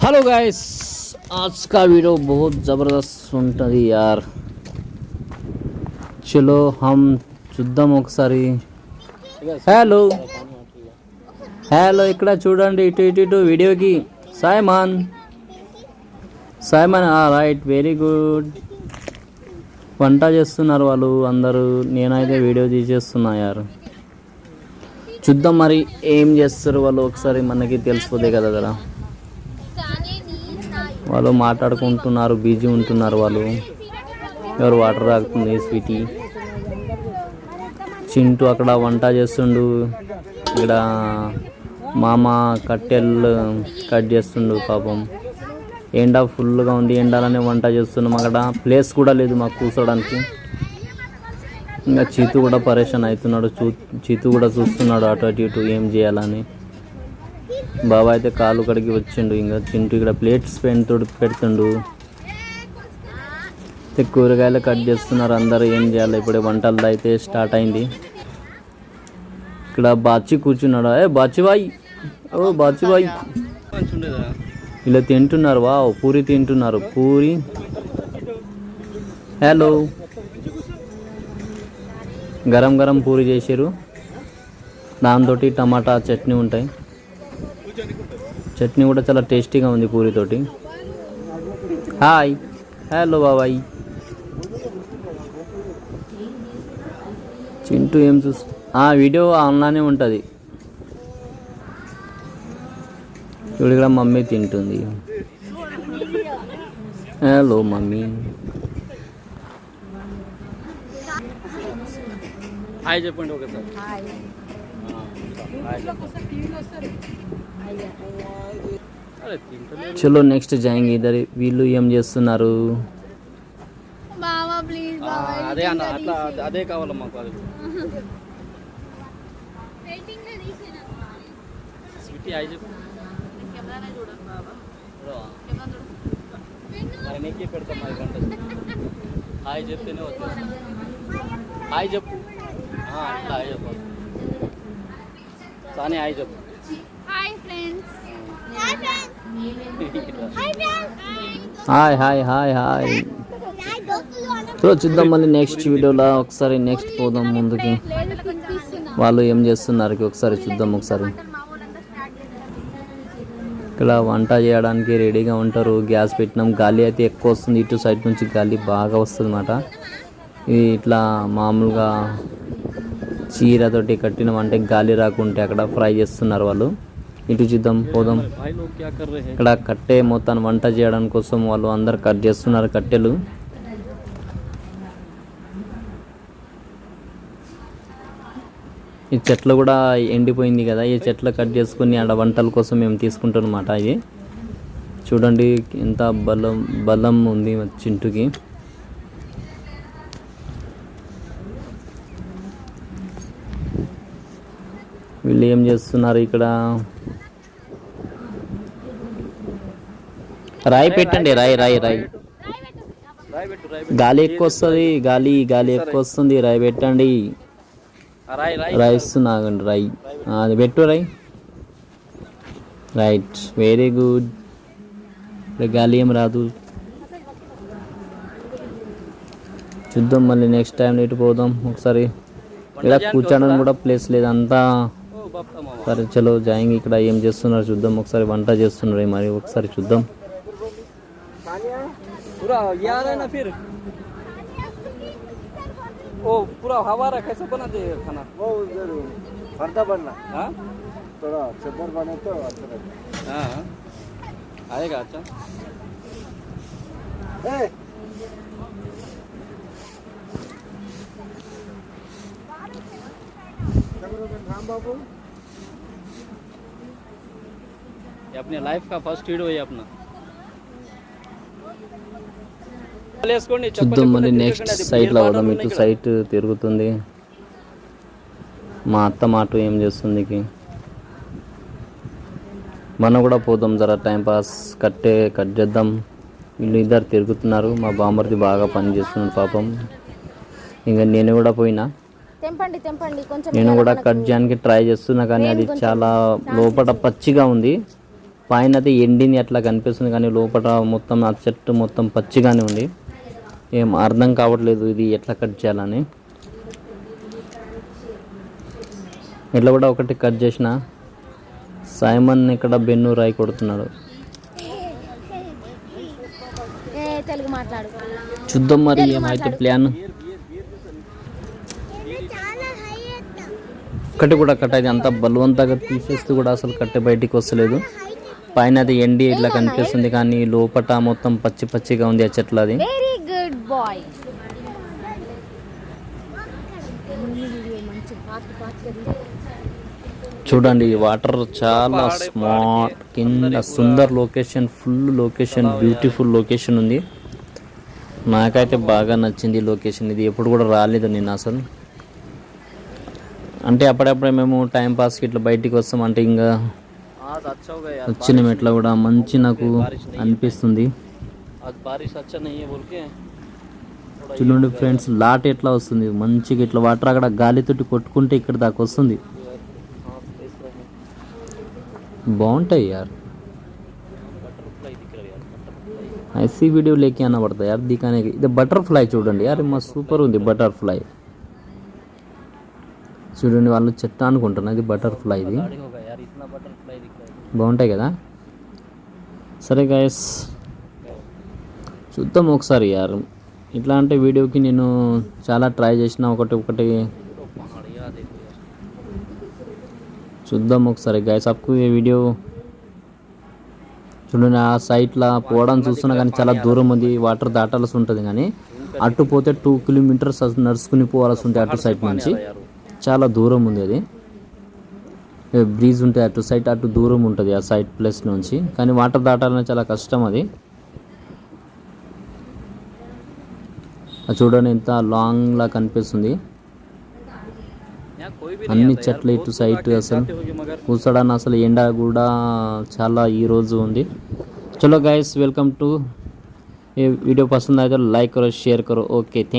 Hello guys आज का video बहुत ज़बरदस्त ఉంటుంది यार చలో హమ్ చూద్దాం ఒకసారి హలో హలో ఇక్కడ చూడండి ఇటు ఇటు ఇటు వీడియోకి సాయమాన్ సాయమాన్ రైట్ వెరీ గుడ్ వంట చేస్తున్నారు వాళ్ళు అందరూ నేనైతే వీడియో తీసేస్తున్నా యార్ చూద్దాం మరి ఏం చేస్తారు వాళ్ళు ఒకసారి మనకి తెలిసిపోతే కదా కదా వాళ్ళు మాట్లాడుకుంటున్నారు బిజీ ఉంటున్నారు వాళ్ళు. ఎవరు వాటర్ తాగుతుంది స్వీటీ? చింటూ అక్కడ వంట చేస్తుండు. ఇక్కడ మామ కట్టెలు కట్ చేస్తుండు పాపం. ఎండ ఫుల్గా ఉంది ఎండాలనే వంట చేస్తున్నాం అక్కడ. ప్లేస్ కూడా లేదు మాకు కూర్చోడానికి. ఇంకా చీతు కూడా పరేషాన్ అవుతున్నాడు చూ చీతు కూడా చూస్తున్నాడు అటు అటు ఇటు ఏం చేయాలని. బాబా అయితే కాలు కడిగి వచ్చిండు. ఇంకా చింటూ ఇక్కడ ప్లేట్స్ పెడుతుడు. పెడుతుండు కూరగాయలు కట్ చేస్తున్నారు. అందరూ ఏం చేయాలి? ఇప్పుడు వంటలు అయితే స్టార్ట్ అయింది. ఇక్కడ బాచి కూర్చున్నాడు? ఏ బాచిబాయి. ఓ బాచిబాయి. ఇలా తింటున్నారు. వా పూరి తింటున్నారు. పూరి. హలో గరం గరం పూరి చేసారు దాంతో టమాటా చట్నీ ఉంటాయి. చట్నీ కూడా చాలా టేస్టీగా ఉంది పూరితోటి. హాయ్. హలో బాబాయ్. చింటూ ఏం చూస్ ఆ వీడియో ఆన్లోనే ఉంటుంది. ఇప్పుడు ఇక్కడ మమ్మీ తింటుంది. Hello mummy. హాయ్ చెప్పండి ఒకసారి. చలో నెక్స్ట్ జాయింగ్ ఇద్దరు. వీళ్ళు ఏం చేస్తున్నారు? అదే అన్న అట్లా అదే కావాలి మాకు స్వీటీ చెప్పు. మరి నీకే పెడతాం మరి గంట హాయ్ చెప్తేనే వస్తుంది హాయ్ చెప్పు. ఆ, అట్లా హాయ్ చెప్పు. సాని హాయ్ చెప్పు. హాయ్ హాయ్ హాయ్ హాయ్ చూద్దాం మళ్ళీ నెక్స్ట్ వీడియోలో ఒకసారి నెక్స్ట్ పోదాం ముందుకి. వాళ్ళు ఏం చేస్తున్నారు ఒకసారి చూద్దాం ఒకసారి. ఇక్కడ వంట చేయడానికి రెడీగా ఉంటారు. గ్యాస్ పెట్టినాం. గాలి అయితే ఎక్కువ వస్తుంది. ఇటు సైడ్ నుంచి గాలి బాగా వస్తుంది అన్నమాట ఇది ఇట్లా మామూలుగా చీరతోటి కట్టినాం అంటే గాలి రాకుంటే అక్కడ ఫ్రై చేస్తున్నారు వాళ్ళు. ఇటు చూద్దాం పోదాం. ఇక్కడ కట్టే మొత్తాన్ని వంట చేయడం కోసం వాళ్ళు అందరు కట్ చేస్తున్నారు కట్టెలు. ఈ చెట్లు కూడా ఎండిపోయింది కదా ఈ చెట్లు కట్ చేసుకుని ఆడ వంటల కోసం మేము తీసుకుంటాం అన్నమాట అవి. చూడండి ఎంత బలం బలం ఉంది చింటుకి. వీళ్ళు ఏం చేస్తున్నారు ఇక్కడ? రాయి పెట్టండి రాయి రాయి రాయి. గాలి ఎక్కువ వస్తుంది గాలి గాలి ఎక్కువ వస్తుంది రాయి పెట్టండి. రాయ్ రాయ్. రాయి అది పెట్టు రాయి. Right very good. గాలి ఏం రాదు. చూద్దాం మళ్ళీ నెక్స్ట్ టైం ఇటు పోదాం ఒకసారి. ఇక్కడ కూర్చోడానికి కూడా ప్లేస్ లేదు అంతా సరే చలో జాయింగ్ ఇక్కడ ఏం చేస్తున్నారు చూద్దాం ఒకసారి వంట చేస్తున్నారు మరి ఒకసారి చూద్దాం पूरा ये आ रहा है ना फिर ओ पूरा हवारा कैसे बना दे खाना वो उधर फर्दा बनना हाँ थोड़ा चद्दर बने तो अच्छा लगता हाँ आएगा अच्छा है राम बाबू अपने लाइफ का फर्स्ट वीडियो है अपना వేసుకోండి చూద్దాం మళ్ళీ నెక్స్ట్ సైట్లో పోదాం ఇటు సైట్ తిరుగుతుంది మా అత్త మాట ఏం చేస్తుంది కి. మనం కూడా పోదాం జర టైం పాస్ కట్టే కట్ చేద్దాం వీళ్ళు ఇద్దరు తిరుగుతున్నారు మా బామ్మర్ది బాగా పని చేస్తున్నాడు పాపం ఇంకా నేను కూడా పోయినా తెంపండి తెంపండి కొంచెం నేను కూడా కట్ చేయడానికి ట్రై చేస్తున్నా కానీ అది చాలా లోపల పచ్చిగా ఉంది పైన అయితే ఎండింది అట్లా కనిపిస్తుంది కానీ లోపల మొత్తం ఆ చెట్టు మొత్తం పచ్చిగానే ఉంది. ఏం అర్థం కావట్లేదు ఇది ఎట్లా కట్ చేయాలని. ఇట్లా కూడా ఒకటి కట్ చేసిన. సైమన్ ఇక్కడ బెన్ను రాయి కొడుతున్నాడు. చూద్దాం మరి ఏమైతే ప్లాన్. ఒకటి కూడా కట్ అయితే అంతా బలవంతంగా తీసేస్తూ కూడా అసలు కట్టె బయటికి వస్తలేదు. పైన అది ఎండి ఇట్లా కనిపిస్తుంది కానీ లోపట మొత్తం పచ్చి పచ్చిగా ఉంది ఆ చెట్లు అది. వెరీ గుడ్ బాయ్ చూడండి వాటర్ చాలా స్మార్ట్ కింద Sundar location full location beautiful location ఉంది. నాకైతే బాగా నచ్చింది ఈ లొకేషన్ ఇది ఎప్పుడు కూడా రాలేదు నేను అసలు. అంటే అప్పుడప్పుడే మేము టైం పాస్కి ఇట్లా బయటికి వస్తాం అంటే ఇంకా వచ్చిన ఇట్లా కూడా మంచి నాకు అనిపిస్తుంది आज बारिश अच्छा नहीं है बोल के చూడండి ఫ్రెండ్స్ లాట్ ఎట్లా వస్తుంది మంచిగా ఇట్లా వాటర్ అక్కడ గాలితోటి కొట్టుకుంటే ఇక్కడ దాకా వస్తుంది हाँ इस तरह బాగుంటాయి యార్ बटरफ्लाई दिख रहा है यार बटरफ्लाई ऐसी वीडियो लेके आना पड़ता है यार दिखाने की ఇది బటర్ఫ్లై చూడండి యార్ మా సూపర్ ఉంది బటర్ఫ్లై చూడండి వాళ్ళు చెట్టు అనుకుంటున్నా ఇది బటర్ఫ్లై ఇది బాగుంటాయి కదా? సరే గాయస్ చూద్దాం ఒకసారి యారు. ఇట్లాంటి అంటే వీడియోకి నేను చాలా ట్రై చేసిన ఒకటి ఒకటి చూద్దాం ఒకసారి గాయస్ అప్పు ఈ వీడియో చూడండి ఆ సైట్లా పోవడం చూస్తున్నా కానీ చాలా దూరం ఉంది. వాటర్ దాటాల్సి ఉంటుంది కానీ అటు పోతే టూ కిలోమీటర్స్ నడుచుకుని పోవాల్సి ఉంటుంది అటు సైట్ నుంచి. చాలా దూరం ఉంది అది. బ్రీజ్ ఉంటుంది అటు సైడ్ అటు దూరం ఉంటుంది ఆ సైడ్ ప్లేస్ నుంచి కానీ వాటర్ దాటాలని చాలా కష్టం అది అది చూడండి ఎంత లాంగ్ లా కనిపిస్తుంది यहाँ कोई भी అన్ని చెట్లు ఇటు సైడ్ అసలు होगी मगर కూర్చోడానికి అసలు ఎండ కూడా చాలా ఈ రోజు ఉంది చలో గైస్ వెల్కమ్ టు ये वीडियो पसंद आए तो लाइक करो शेयर करो ओके थैंक